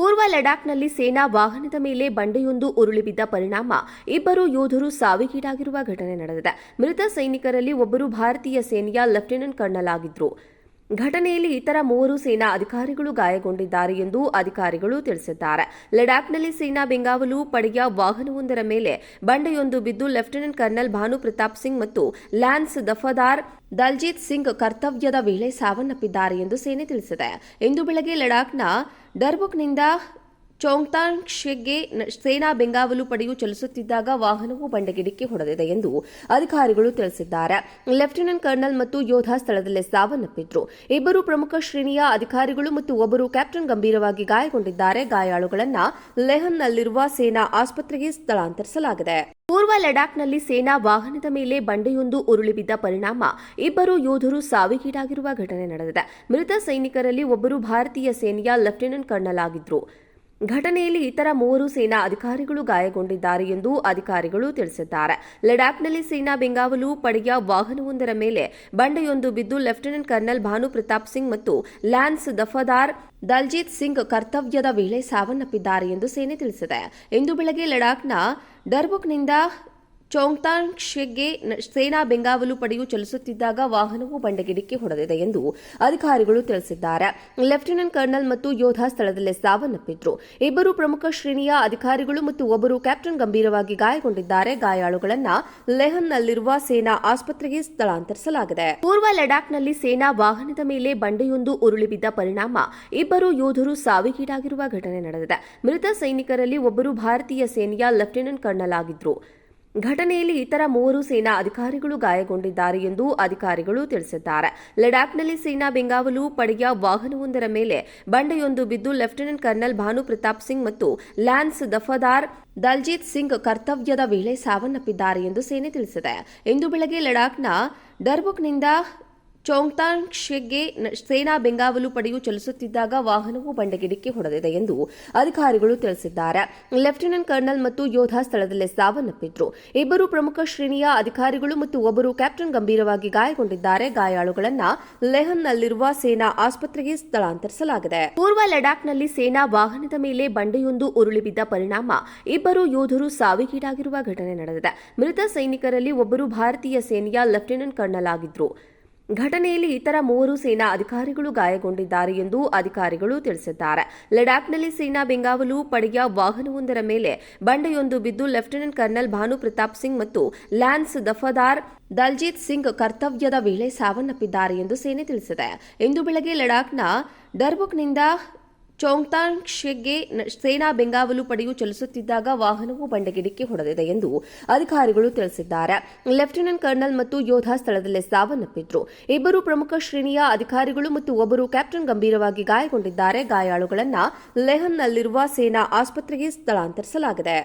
ಪೂರ್ವ ಲಡಾಖ್ನಲ್ಲಿ ಸೇನಾ ವಾಹನದ ಮೇಲೆ ಬಂಡೆಯೊಂದು ಉರುಳಿ ಬಿದ್ದ ಪರಿಣಾಮ ಇಬ್ಬರು ಯೋಧರು ಸಾವಿಗೀಡಾಗಿರುವ ಘಟನೆ ನಡೆದಿದೆ. ಮೃತ ಸೈನಿಕರಲ್ಲಿ ಒಬ್ಬರು ಭಾರತೀಯ ಸೇನೆಯ ಲೆಫ್ಟಿನೆಂಟ್ ಕರ್ನಲ್ ಆಗಿದ್ರು. ಘಟನೆಯಲ್ಲಿ ಇತರ ಮೂವರು ಸೇನಾ ಅಧಿಕಾರಿಗಳು ಗಾಯಗೊಂಡಿದ್ದಾರೆ ಎಂದು ಅಧಿಕಾರಿಗಳು ತಿಳಿಸಿದ್ದಾರೆ. ಲಡಾಖ್ನಲ್ಲಿ ಸೇನಾ ಬೆಂಗಾವಲು ಪಡೆಯ ವಾಹನವೊಂದರ ಮೇಲೆ ಬಂಡೆಯೊಂದು ಬಿದ್ದು ಲೆಫ್ಟಿನೆಂಟ್ ಕರ್ನಲ್ ಭಾನು ಪ್ರತಾಪ್ ಸಿಂಗ್ ಮತ್ತು ಲ್ಯಾನ್ಸ್ ದಫಾದಾರ್ ದಲ್ಜೀತ್ ಸಿಂಗ್ ಕರ್ತವ್ಯದ ವೇಳೆ ಸಾವನ್ನಪ್ಪಿದ್ದಾರೆ ಎಂದು ಸೇನೆ ತಿಳಿಸಿದೆ. ಇಂದು ಬೆಳಗ್ಗೆ ಲಡಾಖ್ನ ಡರ್ಬುಕ್ನಿಂದ ಚೋಂಗ್ತಾಂಗ್ಶೆಗೆ ಸೇನಾ ಬೆಂಗಾವಲು ಪಡೆಯು ಚಲಿಸುತ್ತಿದ್ದಾಗ ವಾಹನವು ಬಂಡೆಗಿಡಿಕ್ಕೆ ಹೊಡೆದಿದೆ ಎಂದು ಅಧಿಕಾರಿಗಳು ತಿಳಿಸಿದ್ದಾರೆ. ಲೆಫ್ಟಿನೆಂಟ್ ಕರ್ನಲ್ ಮತ್ತು ಯೋಧ ಸ್ಥಳದಲ್ಲೇ ಸಾವನ್ನಪ್ಪಿದ್ರು. ಇಬ್ಬರು ಪ್ರಮುಖ ಶ್ರೇಣಿಯ ಅಧಿಕಾರಿಗಳು ಮತ್ತು ಒಬ್ಬರು ಕ್ಯಾಪ್ಟನ್ ಗಂಭೀರವಾಗಿ ಗಾಯಗೊಂಡಿದ್ದಾರೆ. ಗಾಯಾಳುಗಳನ್ನು ಲೆಹನ್ನಲ್ಲಿರುವ ಸೇನಾ ಆಸ್ಪತ್ರೆಗೆ ಸ್ಥಳಾಂತರಿಸಲಾಗಿದೆ. ಪೂರ್ವ ಲಡಾಖ್ನಲ್ಲಿ ಸೇನಾ ವಾಹನದ ಮೇಲೆ ಬಂಡೆಯೊಂದು ಉರುಳಿ ಬಿದ್ದ ಪರಿಣಾಮ ಇಬ್ಬರು ಯೋಧರು ಸಾವಿಗೀಡಾಗಿರುವ ಘಟನೆ ನಡೆದಿದೆ. ಮೃತ ಸೈನಿಕರಲ್ಲಿ ಒಬ್ಬರು ಭಾರತೀಯ ಸೇನೆಯ ಲೆಫ್ಟಿನೆಂಟ್ ಕರ್ನಲ್ ಆಗಿದ್ರು. ಘಟನೆಯಲ್ಲಿ ಇತರ ಮೂವರು ಸೇನಾ ಅಧಿಕಾರಿಗಳು ಗಾಯಗೊಂಡಿದ್ದಾರೆ ಎಂದು ಅಧಿಕಾರಿಗಳು ತಿಳಿಸಿದ್ದಾರೆ. ಲಡಾಖ್ನಲ್ಲಿ ಸೇನಾ ಬೆಂಗಾವಲು ಪಡೆಯ ವಾಹನವೊಂದರ ಮೇಲೆ ಬಂಡೆಯೊಂದು ಬಿದ್ದು ಲೆಫ್ಟಿನೆಂಟ್ ಕರ್ನಲ್ ಭಾನು ಪ್ರತಾಪ್ ಸಿಂಗ್ ಮತ್ತು ಲ್ಯಾನ್ಸ್ ದಫಾದಾರ್ ದಲ್ಜೀತ್ ಸಿಂಗ್ ಕರ್ತವ್ಯದ ವೇಳೆ ಸಾವನ್ನಪ್ಪಿದ್ದಾರೆ ಎಂದು ಸೇನೆ ತಿಳಿಸಿದೆ. ಇಂದು ಬೆಳಗ್ಗೆ ಲಡಾಖ್ನ ಡರ್ಬುಕ್ನಿಂದ ಚೋಂಗ್ತಾಂಗ್ಶೆಗೆ ಸೇನಾ ಬೆಂಗಾವಲು ಪಡೆಯು ಚಲಿಸುತ್ತಿದ್ದಾಗ ವಾಹನವು ಬಂಡೆಗಿಡಕ್ಕೆ ಹೊಡೆದಿದೆ ಎಂದು ಅಧಿಕಾರಿಗಳು ತಿಳಿಸಿದ್ದಾರೆ. ಲೆಫ್ಟಿನೆಂಟ್ ಕರ್ನಲ್ ಮತ್ತು ಯೋಧ ಸ್ಥಳದಲ್ಲೇ ಸಾವನ್ನಪ್ಪಿದ್ರು. ಇಬ್ಬರು ಪ್ರಮುಖ ಶ್ರೇಣಿಯ ಅಧಿಕಾರಿಗಳು ಮತ್ತು ಒಬ್ಬರು ಕ್ಯಾಪ್ಟನ್ ಗಂಭೀರವಾಗಿ ಗಾಯಗೊಂಡಿದ್ದಾರೆ. ಗಾಯಾಳುಗಳನ್ನ ಲೆಹನ್ನಲ್ಲಿರುವ ಸೇನಾ ಆಸ್ಪತ್ರೆಗೆ ಸ್ಥಳಾಂತರಿಸಲಾಗಿದೆ. ಪೂರ್ವ ಲಡಾಖ್ನಲ್ಲಿ ಸೇನಾ ವಾಹನದ ಮೇಲೆ ಬಂಡೆಯೊಂದು ಉರುಳಿ ಬಿದ್ದ ಪರಿಣಾಮ ಇಬ್ಬರು ಯೋಧರು ಸಾವಿಗೀಡಾಗಿರುವ ಘಟನೆ ನಡೆದಿದೆ. ಮೃತ ಸೈನಿಕರಲ್ಲಿ ಒಬ್ಬರು ಭಾರತೀಯ ಸೇನೆಯ ಲೆಫ್ಟಿನೆಂಟ್ ಕರ್ನಲ್ ಆಗಿದ್ರು. ಘಟನೆಯಲ್ಲಿ ಇತರ ಮೂವರು ಸೇನಾ ಅಧಿಕಾರಿಗಳು ಗಾಯಗೊಂಡಿದ್ದಾರೆ ಎಂದು ಅಧಿಕಾರಿಗಳು ತಿಳಿಸಿದ್ದಾರೆ. ಲಡಾಖ್ನಲ್ಲಿ ಸೇನಾ ಬೆಂಗಾವಲು ಪಡೆಯ ವಾಹನವೊಂದರ ಮೇಲೆ ಬಂಡೆಯೊಂದು ಬಿದ್ದು ಲೆಫ್ಟಿನೆಂಟ್ ಕರ್ನಲ್ ಭಾನು ಪ್ರತಾಪ್ ಸಿಂಗ್ ಮತ್ತು ಲ್ಯಾನ್ಸ್ ದಫದಾರ್ ದಲ್ಜೀತ್ ಸಿಂಗ್ ಕರ್ತವ್ಯದ ವೇಳೆ ಸಾವನ್ನಪ್ಪಿದ್ದಾರೆ ಎಂದು ಸೇನೆ ತಿಳಿಸಿದೆ. ಇಂದು ಬೆಳಗ್ಗೆ ಲಡಾಖ್ನ ಡರ್ಬುಕ್ನಿಂದ ಚೋಂಗ್ತಾಂಗ್ಶೆಗೆ ಸೇನಾ ಬೆಂಗಾವಲು ಪಡೆಯು ಚಲಿಸುತ್ತಿದ್ದಾಗ ವಾಹನವು ಬಂಡೆಗಿಡಿಕ್ಕೆ ಹೊಡೆದಿದೆ ಎಂದು ಅಧಿಕಾರಿಗಳು ತಿಳಿಸಿದ್ದಾರೆ. ಲೆಫ್ಟಿನೆಂಟ್ ಕರ್ನಲ್ ಮತ್ತು ಯೋಧ ಸ್ಥಳದಲ್ಲೇ ಸಾವನ್ನಪ್ಪಿದ್ರು. ಇಬ್ಬರು ಪ್ರಮುಖ ಶ್ರೇಣಿಯ ಅಧಿಕಾರಿಗಳು ಮತ್ತು ಒಬ್ಬರು ಕ್ಯಾಪ್ಟನ್ ಗಂಭೀರವಾಗಿ ಗಾಯಗೊಂಡಿದ್ದಾರೆ. ಗಾಯಾಳುಗಳನ್ನ ಲೆಹನ್ನಲ್ಲಿರುವ ಸೇನಾ ಆಸ್ಪತ್ರೆಗೆ ಸ್ಥಳಾಂತರಿಸಲಾಗಿದೆ. ಪೂರ್ವ ಲಡಾಖ್ನಲ್ಲಿ ಸೇನಾ ವಾಹನದ ಮೇಲೆ ಬಂಡೆಯೊಂದು ಉರುಳಿ ಬಿದ್ದ ಪರಿಣಾಮ ಇಬ್ಬರು ಯೋಧರು ಸಾವಿಗೀಡಾಗಿರುವ ಘಟನೆ ನಡೆದಿದೆ. ಮೃತ ಸೈನಿಕರಲ್ಲಿ ಒಬ್ಬರು ಭಾರತೀಯ ಸೇನೆಯ ಲೆಫ್ಟಿನೆಂಟ್ ಕರ್ನಲ್ ಆಗಿದ್ರು. ಘಟನೆಯಲ್ಲಿ ಇತರ ಮೂವರು ಸೇನಾ ಅಧಿಕಾರಿಗಳು ಗಾಯಗೊಂಡಿದ್ದಾರೆ ಎಂದು ಅಧಿಕಾರಿಗಳು ತಿಳಿಸಿದ್ದಾರೆ. ಲಡಾಖ್ನಲ್ಲಿ ಸೇನಾ ಬೆಂಗಾವಲು ಪಡೆಯ ವಾಹನವೊಂದರ ಮೇಲೆ ಬಂಡೆಯೊಂದು ಬಿದ್ದು ಲೆಫ್ಟಿನೆಂಟ್ ಕರ್ನಲ್ ಭಾನು ಪ್ರತಾಪ್ ಸಿಂಗ್ ಮತ್ತು ಲ್ಯಾನ್ಸ್ ದಫಾದಾರ್ ದಲ್ಜೀತ್ ಸಿಂಗ್ ಕರ್ತವ್ಯದ ವೇಳೆ ಸಾವನ್ನಪ್ಪಿದ್ದಾರೆ ಎಂದು ಸೇನೆ ತಿಳಿಸಿದೆ. ಇಂದು ಬೆಳಗ್ಗೆ ಲಡಾಖ್ನ ಡರ್ಬುಕ್ನಿಂದ ಚೋಂಗ್ತಾಂಗ್ಶೆಗೆ ಸೇನಾ ಬೆಂಗಾವಲು ಪಡೆಯು ಚಲಿಸುತ್ತಿದ್ದಾಗ ವಾಹನವು ಬಂಡೆಗಿಡಿಕ್ಕೆ ಹೊಡೆದಿದೆ ಎಂದು ಅಧಿಕಾರಿಗಳು ತಿಳಿಸಿದ್ದಾರೆ. ಲೆಫ್ಟಿನೆಂಟ್ ಕರ್ನಲ್ ಮತ್ತು ಯೋಧ ಸ್ಥಳದಲ್ಲೇ ಸಾವನ್ನಪ್ಪಿದ್ರು. ಇಬ್ಬರು ಪ್ರಮುಖ ಶ್ರೇಣಿಯ ಅಧಿಕಾರಿಗಳು ಮತ್ತು ಒಬ್ಬರು ಕ್ಯಾಪ್ಟನ್ ಗಂಭೀರವಾಗಿ ಗಾಯಗೊಂಡಿದ್ದಾರೆ. ಗಾಯಾಳುಗಳನ್ನು ಲೆಹನ್ನಲ್ಲಿರುವ ಸೇನಾ ಆಸ್ಪತ್ರೆಗೆ ಸ್ಥಳಾಂತರಿಸಲಾಗಿದೆ.